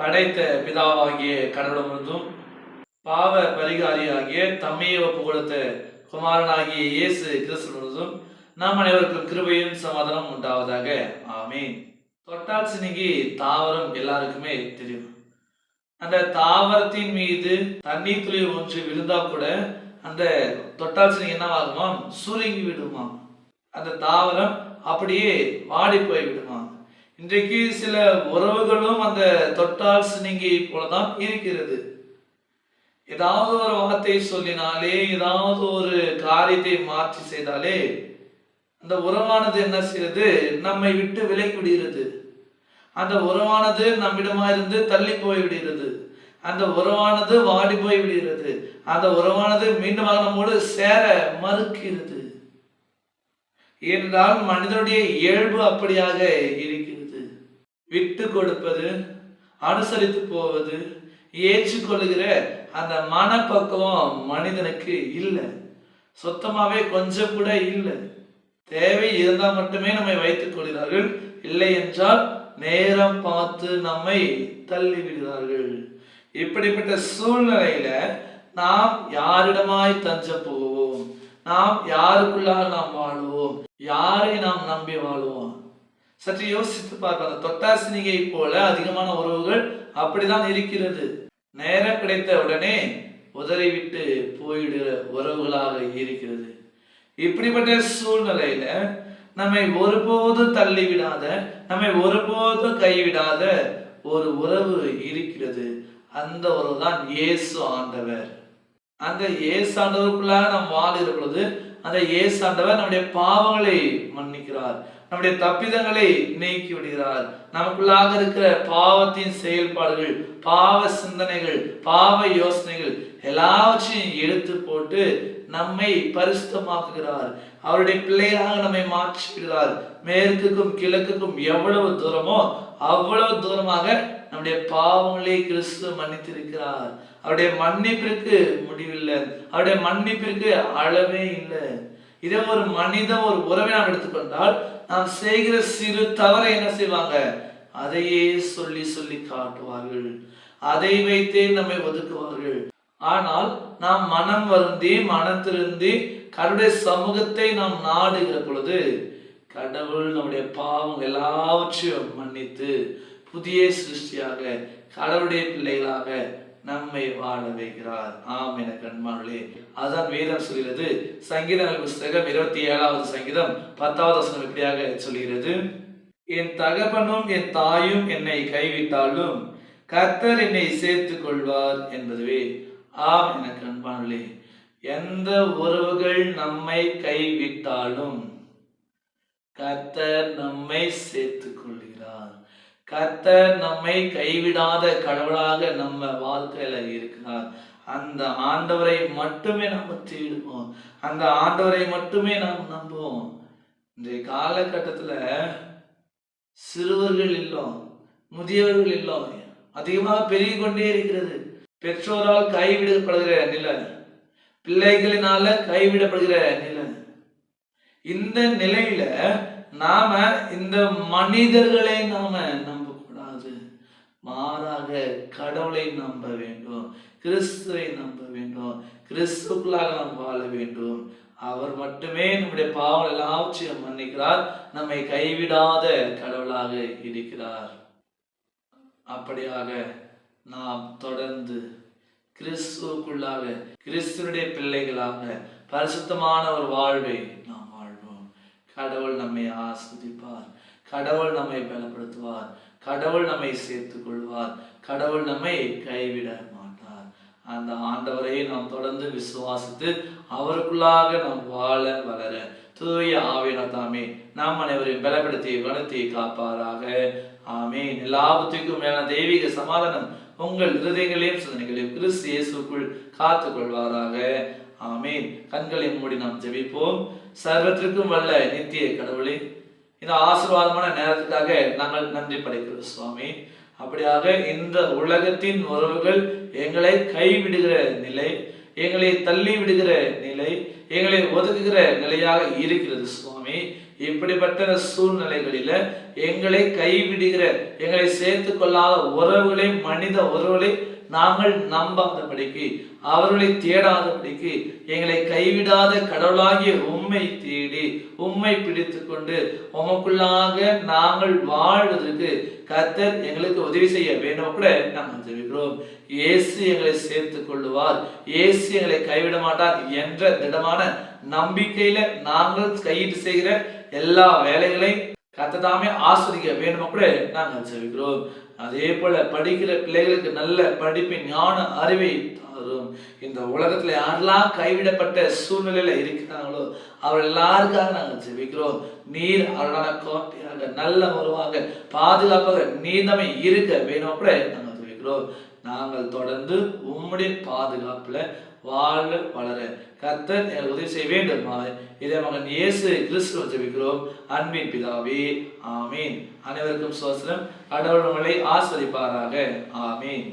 படைத்த பிதாவாகிய கடவுளமிருந்தும் பாவ பரிகாரியாகிய தம்மையை ஒப்பு குமாரனாகிய இயேசு கிறிஸ்துவினதும் நாம் அனைவருக்கும் கிருபையும் சமாதானம் உண்டாவதாக. ஆமீன். தொட்டாட்சினிக்கு தாவரம் எல்லாருக்குமே தெரியும். அந்த தாவரத்தின் மீது தண்ணீர் துளி ஒன்று விழுந்தா கூட அந்த தொட்டால் என்னவாகுமாம்? என்னவாகுமா சுருங்கி விடுமா அந்த தாவரம் அப்படியே வாடி போய் விடுமா இன்றைக்கு சில உறவுகளும் அந்த தொட்டால் சினிங்கை போலதான் இருக்கிறது. ஏதாவது ஒரு வார்த்தை சொல்லினாலே ஏதாவது ஒரு காரியத்தை மாற்றி செய்தாலே அந்த உறவானது என்ன செய்யறது நம்மை விட்டு விலகி விடுகிறது. அந்த உறவானது நம்மிடமா இருந்து தள்ளி போய் விடுகிறது. அந்த உறவானது வாடி போய் விடுகிறது. அந்த உறவானது மீண்டும் நம்மோடு சேர மறுக்கிறது. ஏனென்றால் மனிதனுடைய இயல்பு அப்படியாக விட்டு கொடுப்பது அனுசரித்து போவது ஏற்றுக்கொள்ளுகிற அந்த மனப்பக்குவம் மனிதனுக்கு இல்லை. சுத்தமாவே கொஞ்சம் கூட இல்லை. தேவை இருந்தால் மட்டுமே நம்மை வைத்துக் கொள்கிறார்கள். இல்லை என்றால் நேரம் பார்த்து நம்மை தள்ளி விடுகிறார்கள் இப்படிப்பட்ட சூழ்நிலையில நாம் யாரிடமாய் தஞ்சம் போவோம் நாம் யாருக்குள்ளாக நாம் வாழுவோம்? யாரை நாம் நம்பி வாழுவோம்? சற்று யோசித்து பார்ப்போம். அந்த தொட்டாசினிகை போல அதிகமான உறவுகள் அப்படிதான் இருக்கிறது. நேரம் கிடைத்த உடனே உதறிவிட்டு போயிடுற உறவுகளாக இருக்கிறது. இப்படிப்பட்ட சூழ்நிலையில நம்மை ஒருபோதும் தள்ளிவிடாத நம்மை ஒருபோதும் கைவிடாத ஒரு உறவு இருக்கிறது. அந்த உறவு தான் இயேசு ஆண்டவர். அந்த இயேசு ஆண்டவருக்குள்ளாக நாம் வாழ்கிற பொழுது அந்த இயேசு ஆண்டவர் நம்முடைய பாவங்களை மன்னிக்கிறார். நம்முடைய தப்பிதங்களை நீக்கி விடுகிறார். நமக்குள்ளாக இருக்கிற பாவத்தின் செயல்பாடுகள் பாவ சிந்தனைகள் பாவ யோசனைகள் எல்லாவற்றையும் எடுத்து போட்டு நம்மை பரிசுத்தமாக்குகிறார். அவருடைய பிள்ளைகளாக நம்மை மாற்றி விடுகிறார் மேற்குக்கும் கிழக்குக்கும் எவ்வளவு தூரமோ அவ்வளவு தூரமாக நம்முடைய பாவங்களை கிறிஸ்து மன்னித்திருக்கிறார். அவருடைய மன்னிப்பிற்கு முடிவில்லை. அவருடைய மன்னிப்பிற்கு அளவே இல்லை. இதே ஒரு மனித ஒரு உறவை நாம் எடுத்துக்கொண்டால் நாம் செய்கிற சிறு தவறை என்ன செய்வாங்க? அதையே சொல்லி சொல்லி காட்டுவார்கள். அதை வைத்தே நம்மை ஒதுக்குவார்கள். ஆனால் நாம் மனம் வருந்தி மனத்திருந்தி கடவுடைய சமூகத்தை நாம் நாடுகிற பொழுது கடவுள் நம்முடைய பாவம் எல்லாவற்றையும் மன்னித்து புதிய சிருஷ்டியாக கடவுளுடைய பிள்ளைகளாக நம்மை வாழ வைக்கிறார். ஆம் என கண்மார்களே அதுதான் வேதம் சொல்கிறது. சங்கீத புஸ்தகம் இருபத்தி ஏழாவது சங்கீதம் பத்தாவது வசனம் இப்படியாக சொல்கிறது? என் தகப்பனும் என் தாயும் என்னை கைவிட்டாலும் கர்த்தர் என்னை சேர்த்துக் கொள்வார் என்பதுவே. ஆம் என கண்பானே எந்த உறவுகள் நம்மை கைவிட்டாலும் கர்த்தர் நம்மை சேர்த்துக் கொள்கிறார் கர்த்தர் நம்மை கைவிடாத கடவுளாக நம்ம வாழ்க்கையில இருக்கிறார் அந்த ஆண்டவரை மட்டுமே நம்ம தேடுவோம். அந்த ஆண்டவரை மட்டுமே நாம் நம்புவோம். இந்த காலகட்டத்துல சிறுவர்கள் இல்லம் முதியவர்கள் இல்லம் அதிகமாக பெருகி கொண்டே இருக்கிறது. பெற்றோரால் கைவிடப்படுகிற நிலை பிள்ளைகளினால கைவிடப்படுகிற நிலை. இந்த நிலையில நாம இந்த மனிதர்களை நாம நம்ம மாறாக கடவுளை நம்ப வேண்டும் கிறிஸ்துவை நம்ப வேண்டும் கிறிஸ்துக்குள்ளாக நாம் வாழ வேண்டும். அவர் மட்டுமே நம்முடைய பாவம் எல்லாவற்றையும் மன்னிக்கிறார் நம்மை கைவிடாத கடவுளாக இருக்கிறார். அப்படியாக நாம் தொடர்ந்து கிறிஸ்துவுக்குள்ளாக கிறிஸ்துவனுடைய பிள்ளைகளாக பரிசுத்தமான ஒரு வாழ்வை நாம் வாழ்வோம். கடவுள் நம்மை ஆஸ்வதிப்பார். கடவுள் நம்மை பலப்படுத்துவார். கடவுள் நம்மை சேர்த்துக் கொள்வார் கடவுள் நம்மை கைவிட மாட்டார். அந்த ஆண்டவரை நாம் தொடர்ந்து விசுவாசித்து அவருக்குள்ளாக நாம் வாழ வளர தூய ஆவினத்தாமே நாம் அனைவரையும் பலப்படுத்தி வளர்த்தி காப்பாராக. ஆமீன். எல்லாபத்துக்கும் மேலான தெய்வீக சமாதானம் உங்கள் இருதயங்களையும் சிந்தனைகளையும் கிறிஸ்து இயேசுக்குள் காத்து கொள்வாராக. ஆமீன். கண்களை மூடி நாம் ஜெபிப்போம். சர்வத்திற்கும் வல்ல நித்திய கடவுளே இந்த ஆசீர்வாதமான நேரத்துக்காக நாங்கள் நன்றி படைக்கிறோம் சுவாமி. அப்படியாக இந்த உலகத்தின் உறவுகள் எங்களை கைவிடுகிற நிலை எங்களை தள்ளி விடுகிற நிலை எங்களை ஒதுக்குகிற நிலையாக இருக்கிறது சுவாமி. இப்படிப்பட்ட சூழ்நிலைகளில எங்களை கைவிடுகிற எங்களை சேர்த்து கொள்ளாத உறவுகளை மனித உறவுகளை நாங்கள் நம்பாதபடிக்கு அவர்களை தேடாதபடிக்கு எங்களை கைவிடாத கடவுளாகிய உண்மை தேடி உண்மை பிடித்து கொண்டு உமக்குள்ளாக நாங்கள் வாழ்வதற்கு கத்தர் எங்களுக்கு உதவி செய்ய வேண்டும் கூட நாங்கள் ஜெபிக்கிறோம். இயேசு எங்களை சேர்த்துக் கொள்ளுவார். இயேசு எங்களை கைவிட மாட்டார் என்ற திடமான நம்பிக்கையில நாங்கள் கையிட்டு செய்கிற எல்லா வேலைகளையும் கத்ததாமே ஆசிரிக்க வேண்டுமா கூட நாங்கள் செவிக்கிறோம் அதே போல படிக்கிற பிள்ளைகளுக்கு நல்ல படிப்பு ஞான அறிவை தரும். இந்த உலகத்துல யாரெல்லாம் கைவிடப்பட்ட சூழ்நிலையில இருக்கிறாங்களோ அவர் எல்லாருக்காக நாங்கள் ஜெபிக்கிறோம் நீர் அவர்களான கோட்டையாக நல்ல உருவாக பாதுகாப்பாக நீதமை இருக்க வேணும் கூட நாங்கள் ஜெபிக்கிறோம் நாங்கள் தொடர்ந்து உம்முடைய பாதுகாப்புல வாழ வளர. கர்த்தர் எனக்கு உதவி செய்ய வேண்டும் இதை மகன் இயேசு கிறிஸ்துவ ஜெபிக்கிறோம். அன்பின் பிதாவே ஆமீன். அனைவருக்கும் சோசனம் கடவுள் உங்களை ஆஸ்வதிப்பாராக ஆமீன்.